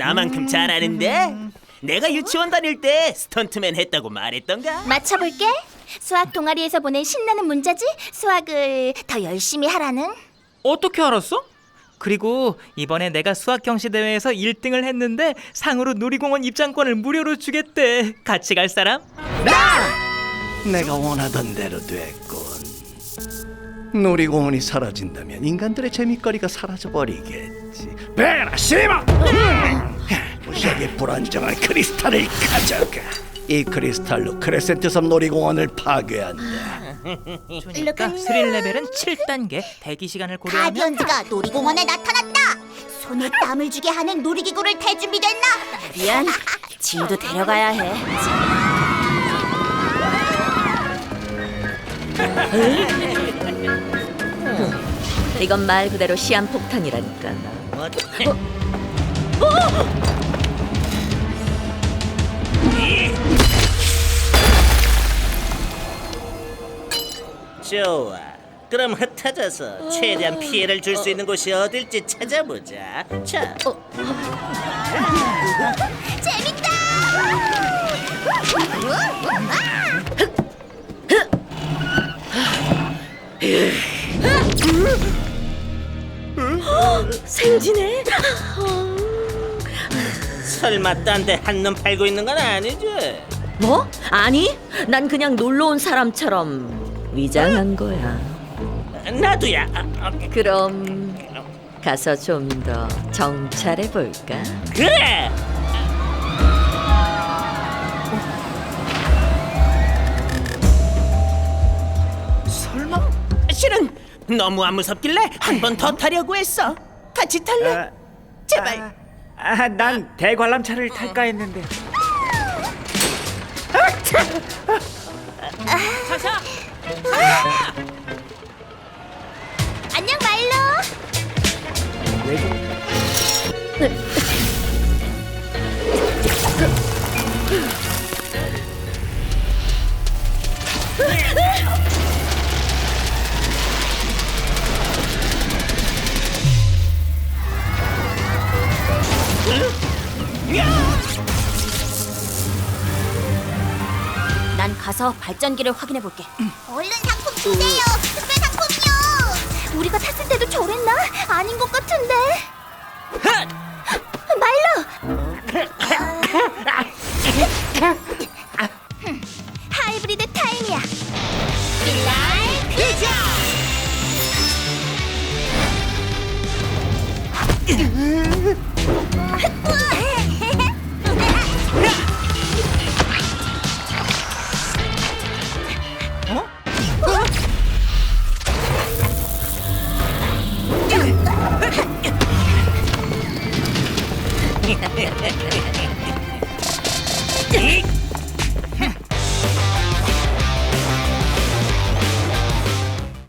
나만큼 잘하는데? 내가 유치원 다닐 때 스턴트맨 했다고 말했던가? 맞춰볼게. 수학 동아리에서 보낸 신나는 문자지? 수학을 더 열심히 하라는? 어떻게 알았어? 그리고 이번에 내가 수학 경시 대회에서 1등을 했는데 상으로 놀이공원 입장권을 무료로 주겠대. 같이 갈 사람? 내가 원하던 대로 됐군. 놀이공원이 사라진다면 인간들의 재미거리가 사라져 버리겠지. 베라 시마! 무시하게 불안정한 크리스탈을 가져가. 이 크리스탈로 크레센트 섬 놀이공원을 파괴한다. 그러니까 스릴 레벨은 7단계. 대기 시간을 고려하면 가디언즈가 놀이공원에 나타났다. 손에 땀을 주게 하는 놀이기구를 탈 준비 됐나? 미안, 지우도 데려가야 해. 이건 말 그대로 시한폭탄이라니까. 좋아. 그럼 흩어져서 최대한 피해를 줄 수 있는 곳이 어딜지 찾아보자. 자, 재밌다! 생지네. 설마 딴 데 한눈 팔고 있는 건 아니지? 뭐? 아니, 난 그냥 놀러 온 사람처럼 위장한 거야. 나도야. 아, 아, 그럼 가서 좀 더 정찰해 볼까? 그래. 설마? 실은 너무 안 무섭길래 한 번 더 타려고 했어. 같이 탈래? 제발. 아, 난 대관람차를 탈까 했는데. 안녕, 말로! 난 가서 발전기를 확인해 볼게. 얼른 상품 주세요. 특별 상품이요. 우리가 탔을 때도 저랬나? 아닌 것 같은데. 말로. 하이브리드 타임이야. 빌라이 그죠. Eek!